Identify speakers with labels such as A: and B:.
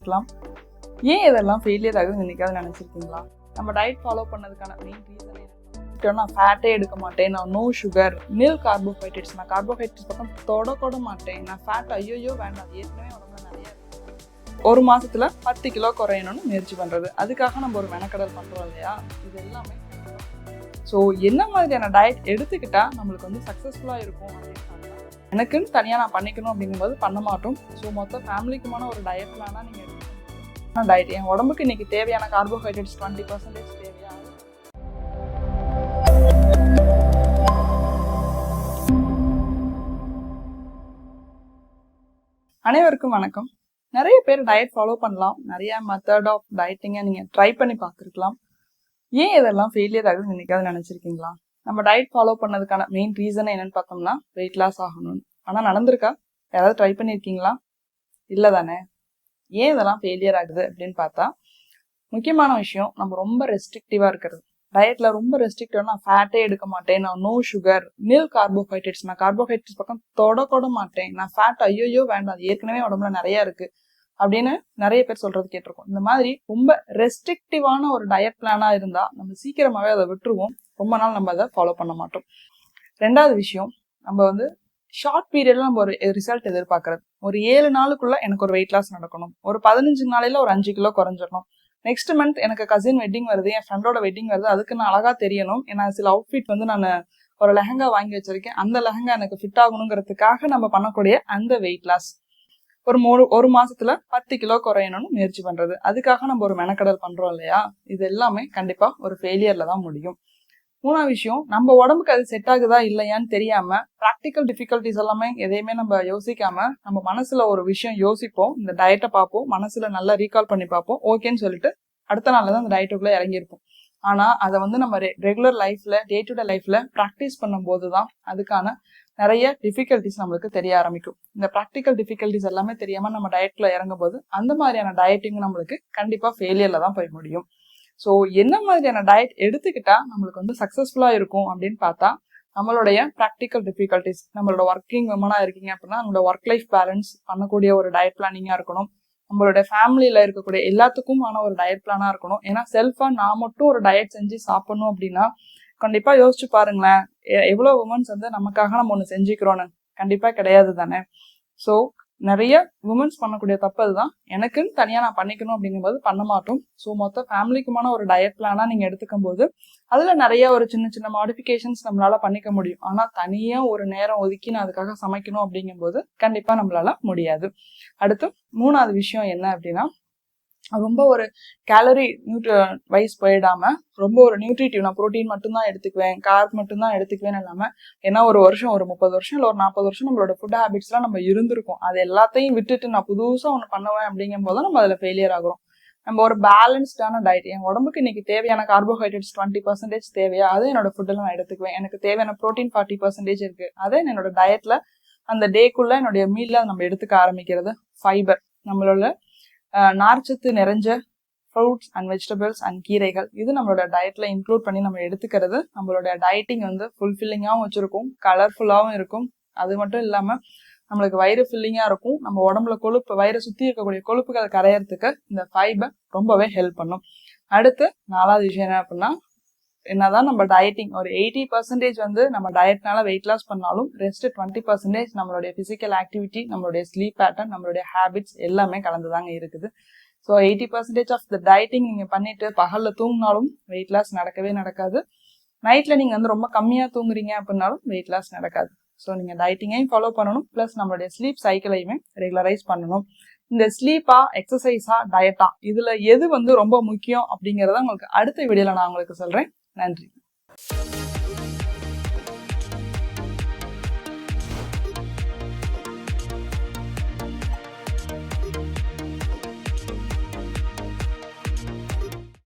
A: இருக்கலாம் ஏன் இதெல்லாம் ஃபெயிலியர் ஆகுதுன்னு என்னைக்காவது நினச்சிருக்கீங்களா? நம்ம டயட் ஃபாலோ பண்ணதுக்கான மெயின் ரீசன் நான் ஃபேட்டே எடுக்க மாட்டேன் நான் நோ சுகர் நில் கார்போஹைட்ரேட்ஸ் நான் கார்போஹைட்ரேட்ஸ் பக்கம் தொடக்கூட மாட்டேன். நான் ஃபேட் ஐயோயோ வேண்டாம். ஏற்கனவே உடம்புல நிறைய ஒரு மாதத்தில் பத்து கிலோ குறையணும்னு முயற்சி பண்ணுறது அதுக்காக நம்ம ஒரு மெனக்கடல் பண்ணுறோம் இல்லையா? இது எல்லாமே ஸோ என்ன மாதிரியான டயட் எடுத்துக்கிட்டால் நம்மளுக்கு வந்து சக்ஸஸ்ஃபுல்லாக இருக்கும் அப்படின்னு எனக்குன்னு தனியாக நான் பண்ணிக்கணும் அப்படிங்கும்போது பண்ண மாட்டோம். ஸோ மொத்த ஃபேமிலிக்குமான ஒரு டயட் பிளானாக நீங்கள் டயட் என் உடம்புக்கு இன்னைக்கு தேவையான கார்போஹைட்ரேட்ஸ் டுவெண்ட்டி பர்சன்டேஜ் தேவையா அனைவருக்கும் வணக்கம். நிறைய பேர் டயட் ஃபாலோ பண்ணலாம். நிறைய மெத்தட் ஆஃப் டயட்டிங்கை நீங்கள் ட்ரை பண்ணி பார்த்துருக்கலாம். ஏன் இதெல்லாம் ஃபெயிலியர் ஆகுதுன்னு நினைக்காது நினச்சிருக்கீங்களா? நம்ம டயட் ஃபாலோ பண்ணதுக்கான மெயின் ரீசன் என்னன்னு பார்த்தோம்னா வெயிட் லாஸ் ஆகணும்னு. ஆனால் நடந்திருக்கா? யாராவது ட்ரை பண்ணியிருக்கீங்களா இல்லை தானே ஏன் இதெல்லாம் ஃபெயிலியர் ஆகுது அப்படின்னு பார்த்தா முக்கியமான விஷயம் நம்ம ரொம்ப ரெஸ்ட்ரிக்டிவாக இருக்கிறது. டயட்ல ரொம்ப ரெஸ்ட்ரிக்டிவ் நான் ஃபேட்டே எடுக்க மாட்டேன். நான் நோ சுகர் நில் கார்போஹைட்ரேட்ஸ் நான் கார்போஹைட்ரேட்ஸ் பக்கம் தொடக்கூட மாட்டேன். நான் ஃபேட் ஐயோயோ வேண்டாம். அது ஏற்கனவே உடம்புல நிறைய இருக்கு. அப்படின்னு நிறைய பேர் சொல்றது கேட்டிருக்கோம். இந்த மாதிரி ரொம்ப ரெஸ்ட்ரிக்டிவான ஒரு டயட் பிளானா இருந்தா நம்ம சீக்கிரமாவே அதை விட்டுருவோம். ரொம்ப நாள் நம்ம அதை ஃபாலோ பண்ண மாட்டோம். ரெண்டாவது விஷயம் நம்ம வந்து ஷார்ட் பீரியட்ல நம்ம ஒரு ரிசல்ட் எதிர்பார்க்கறது. ஒரு ஏழு நாளுக்குள்ள எனக்கு ஒரு வெயிட் லாஸ் நடக்கணும். ஒரு பதினஞ்சு நாளையில ஒரு அஞ்சு கிலோ குறைஞ்சிடணும். நெக்ஸ்ட் மந்த் எனக்கு கசின் வெட்டிங் வருது என் ஃப்ரெண்டோட வெட்டிங் வருது அதுக்கு நான் அழகா தெரியணும். ஏன்னா சில அவுட்ஃபிட் வந்து நான் ஒரு லெஹங்கா வாங்கி வச்சிருக்கேன். அந்த லெஹங்கா எனக்கு ஃபிட் ஆகணுங்கிறதுக்காக நம்ம பண்ணக்கூடிய அந்த வெயிட் லாஸ் ஒரு மூணு ஒரு மாசத்துல பத்து கிலோ குறையணும்னு முயற்சி பண்றது. அதுக்காக நம்ம ஒரு மெனக்கடல் பண்றோம் இல்லையா? இது எல்லாமே கண்டிப்பா ஒரு ஃபெயிலியர்ல தான் முடியும். மூணாவது விஷயம் நம்ம உடம்புக்கு அது செட் ஆகுதா இல்லையான்னு தெரியாம ப்ராக்டிக்கல் டிஃபிகல்ட்டிஸ் எல்லாமே எதையுமே நம்ம யோசிக்காம நம்ம மனசுல ஒரு விஷயம் யோசிப்போம் இந்த டயட்டை பார்ப்போம் மனசுல நல்லா ரீகால் பண்ணி பார்ப்போம் ஓகேன்னு சொல்லிட்டு அடுத்த நாள் தான் அந்த டயட்டுக்குள்ள இறங்கியிருப்போம். ஆனா அதை வந்து நம்ம ரெகுலர் லைஃப்ல டே டு டே லைஃப்ல ப்ராக்டிஸ் பண்ணும்போது தான் அதுக்கான நிறைய டிஃபிகல்ட்டிஸ் நம்மளுக்கு தெரிய ஆரம்பிக்கும். இந்த ப்ராக்டிக்கல் டிஃபிகல்ட்டிஸ் எல்லாமே தெரியாம நம்ம டயட்ல இறங்கும் போது அந்த மாதிரியான டயட்டிங் நம்மளுக்கு கண்டிப்பா ஃபெயிலியர்ல தான் போய் முடியும். ஸோ என்ன மாதிரியான டயட் எடுத்துக்கிட்டா நம்மளுக்கு வந்து சக்ஸஸ்ஃபுல்லாக இருக்கும் அப்படின்னு பார்த்தா நம்மளுடைய ப்ராக்டிக்கல் டிஃபிகல்ட்டிஸ் நம்மளோட ஒர்க்கிங் விமனாக இருக்கீங்க அப்படின்னா நம்மளோட ஒர்க் லைஃப் பேலன்ஸ் பண்ணக்கூடிய ஒரு டயட் பிளானிங்காக இருக்கணும். நம்மளோட ஃபேமிலியில் இருக்கக்கூடிய எல்லாத்துக்குமான ஒரு டயட் பிளானாக இருக்கணும். ஏன்னா செல்ஃபாக நான் மட்டும் ஒரு டயட் செஞ்சு சாப்பிடணும் அப்படின்னா கண்டிப்பாக யோசிச்சு பாருங்களேன். எ- உமன்ஸ் வந்து நமக்காக நம்ம ஒன்று செஞ்சுக்கிறோன்னு. கண்டிப்பாக கிடையாது தானே. ஸோ நிறைய உமன்ஸ் பண்ணக்கூடிய தப்பு அதுதான் எனக்குன்னு தனியாக நான் பண்ணிக்கணும் அப்படிங்கும்போது பண்ண மாட்டோம். ஸோ மொத்த ஃபேமிலிக்குமான ஒரு டயட் பிளானாக நீங்கள் எடுத்துக்கும் போது அதில் நிறைய ஒரு சின்ன சின்ன மாடிஃபிகேஷன்ஸ் நம்மளால பண்ணிக்க முடியும். ஆனால் தனியாக ஒரு நேரம் ஒதுக்கி நான் அதுக்காக சமைக்கணும் அப்படிங்கும்போது கண்டிப்பாக நம்மளால முடியாது. அடுத்து மூணாவது விஷயம் என்ன அப்படின்னா ரொம்ப ஒரு கேலரி நியூட்ரி வைஸ் போயிடாம ரொம்ப ஒரு நியூட்ரிட்டிவ் நான் ப்ரோட்டீன் மட்டும்தான் எடுத்துக்குவேன் கார்ப் மட்டும்தான் எடுத்துக்குவேன் இல்லாமல் ஏன்னா ஒரு வருஷம் ஒரு முப்பது வருஷம் இல்லை ஒரு நாற்பது வருஷம் நம்மளோட ஃபுட் ஹேபிட்ஸ்லாம் நம்ம இருந்திருக்கோம். அது எல்லாத்தையும் விட்டுட்டு நான் புதுசாக ஒன்று பண்ணுவேன் அப்படிங்கும் போது நம்ம அதில் ஃபெயிலியர் ஆகிறோம். நம்ம ஒரு பேலன்ஸ்டான டயட் என் உடம்புக்கு இன்னைக்கு தேவையான கார்போஹைட்ரேட்ஸ் டுவெண்ட்டி பர்சன்டேஜ் தேவையா அதை என்னோட ஃபுட்டில் நான் எடுத்துக்குவேன். எனக்கு தேவையான ப்ரோட்டீன் ஃபார்ட்டி பர்சன்டேஜ் இருக்கு அதை என்னோட டயட்ல அந்த டேக்குள்ள என்னுடைய மீல்ல நம்ம எடுத்துக்க ஆரம்பிக்கிறது ஃபைபர் நம்மளோட நார்ச்சத்து நிறைஞ்ச ஃப்ரூட்ஸ் அண்ட் வெஜிடபிள்ஸ் அண்ட் கீரைகள் இது நம்மளோட டயட்ல இன்க்ளூட் பண்ணி நம்ம எடுத்துக்கிறது. நம்மளோட டயட்டிங் வந்து ஃபுல்ஃபில்லிங்காகவும் வச்சிருக்கும் கலர்ஃபுல்லாகவும் இருக்கும். அது மட்டும் இல்லாமல் நம்மளுக்கு வயிறு ஃபில்லிங்காக இருக்கும். நம்ம உடம்புல கொழுப்பு வயிறை சுற்றி இருக்கக்கூடிய கொழுப்புகள் கரையிறதுக்கு இந்த ஃபைபர் ரொம்பவே ஹெல்ப் பண்ணும். அடுத்து நாலாவது விஷயம் என்ன அப்படின்னா என்னதான் நம்ம டயட்டிங் ஒரு எயிட்டி பர்சன்டேஜ் வந்து நம்ம டயட்னால வெயிட் லாஸ் பண்ணாலும் ரெஸ்ட் டுவெண்ட்டி பர்சன்டேஜ் நம்மளுடைய பிசிக்கல் ஆக்டிவிட்டி நம்மளுடைய ஸ்லீப் பேட்டர்ன் நம்மளுடைய ஹேபிட்ஸ் எல்லாமே கலந்துதாங்க இருக்குது. So eighty percentage of the dieting நீங்க பண்ணிட்டு பகல்ல தூங்கினாலும் வெயிட் லாஸ் நடக்கவே நடக்காது. நைட்ல நீங்க வந்து ரொம்ப கம்மியா தூங்குறீங்க அப்படின்னாலும் வெயிட் லாஸ் நடக்காது. ஸோ நீங்க டயட்டிங்கையும் ஃபாலோ பண்ணணும் ப்ளஸ் நம்மளுடைய ஸ்லீப் சைக்கிளையுமே ரெகுலரைஸ் பண்ணணும். இந்த ஸ்லீப்பா எக்ஸசைஸா டயட்டா இதுல எது வந்து ரொம்ப முக்கியம் அப்படிங்கறத உங்களுக்கு அடுத்த வீடியோல நான் உங்களுக்கு சொல்றேன். நன்றி.